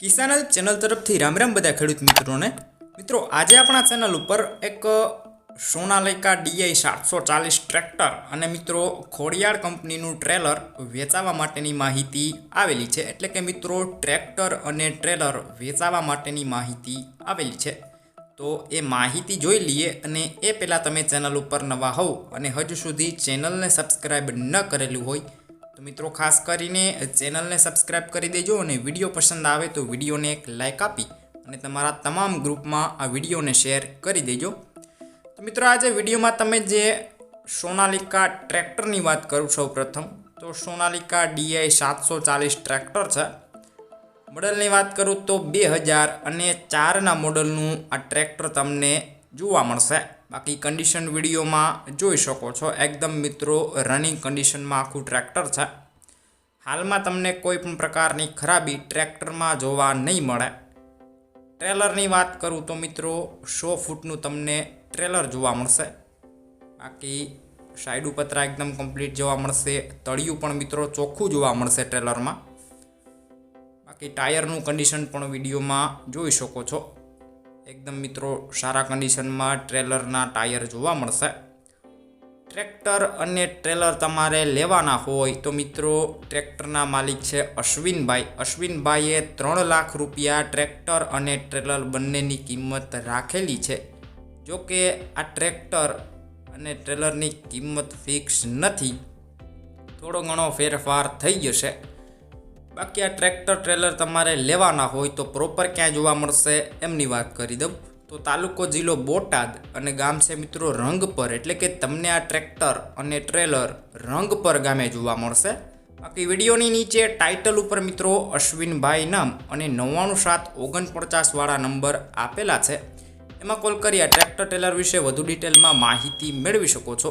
કિસાન help channel તરફથી રામ રામ બધા ખેડૂત મિત્રોને. મિત્રો, આજે આપણા ચેનલ ઉપર એક સોનાલિકા ડીઆઈ સાતસો ચાલીસ ટ્રેક્ટર અને મિત્રો ખોડિયાર કંપનીનું ટ્રેલર વેચાવા માટેની માહિતી આવેલી છે. એટલે કે મિત્રો, ટ્રેક્ટર અને ટ્રેલર વેચાવા માટેની માહિતી આવેલી છે. તો એ માહિતી જોઈ લઈએ અને એ પહેલાં તમે ચેનલ ઉપર નવા હોવ અને હજુ સુધી ચેનલને સબસ્ક્રાઈબ ન કરેલું હોય તો મિત્રો, ખાસ કરીને ચેનલને સબસ્ક્રાઇબ કરી દેજો અને વીડિયો પસંદ આવે તો વિડીયોને એક લાઇક આપી અને તમારા તમામ ગ્રુપમાં આ વિડીયોને શેર કરી દેજો. તો મિત્રો, આજે વિડીયોમાં તમે જે સોનાલિકા ટ્રેક્ટરની વાત કરું સૌ પ્રથમ, તો સોનાલિકા ડીઆઈ સાતસો ચાલીસ ટ્રેક્ટર છે. મોડલની વાત કરું તો બે હજાર અને ચારના મોડલનું આ ટ્રેક્ટર તમને જોવા મળશે. બાકી કન્ડિશન વિડીયોમાં જોઈ શકો છો. એકદમ મિત્રો રનિંગ કન્ડિશનમાં આખું ટ્રેક્ટર છે. હાલમાં તમને કોઈ પણ પ્રકારની ખરાબી ટ્રેક્ટરમાં જોવા નહીં મળે. ટ્રેલરની વાત કરું તો મિત્રો, સો ફૂટનું તમને ટ્રેલર જોવા મળશે. બાકી સાઈડ ઉપતરા એકદમ કમ્પ્લીટ જોવા મળશે. તળિયું પણ મિત્રો ચોખ્ખું જોવા મળશે ટ્રેલરમાં બાકી ટાયરનું કન્ડિશન પણ વિડીયોમાં જોઈ શકો છો. એકદમ મિત્રો, સારા કન્ડિશનમાં ટ્રેલરના ટાયર જોવા મળશે. ટ્રેક્ટર અને ટ્રેલર તમારે લેવાના હોય તો મિત્રો, ટ્રેક્ટરના માલિક છે અશ્વિનભાઈ. અશ્વિનભાઈએ ત્રણ લાખ રૂપિયા ટ્રેક્ટર અને ટ્રેલર બંનેની કિંમત રાખેલી છે. જો કે આ ટ્રેક્ટર અને ટ્રેલરની કિંમત ફિક્સ નથી. થોડો ઘણો ફેરફાર થઈ જશે. બાકી આ ટ્રેક્ટર ટ્રેલર તમારે લેવાના હોય તો પ્રોપર ક્યાં જોવા મળશે, એમની વાત કરી દઉં. તો તાલુકો જિલ્લો બોટાદ અને ગામ છે મિત્રો રંગપર, એટલે કે તમને આ ટ્રેક્ટર અને ટ્રેલર રંગપર ગામે જોવા મળશે. બાકી વિડીયોની નીચે ટાઇટલ ઉપર મિત્રો અશ્વિનભાઈ નામ અને નવ્વાણું સાત ઓગણપચાસવાળા નંબર આપેલા છે. એમાં કોલ કરી આ ટ્રેક્ટર ટ્રેલર વિશે વધુ ડિટેલમાં માહિતી મેળવી શકો છો.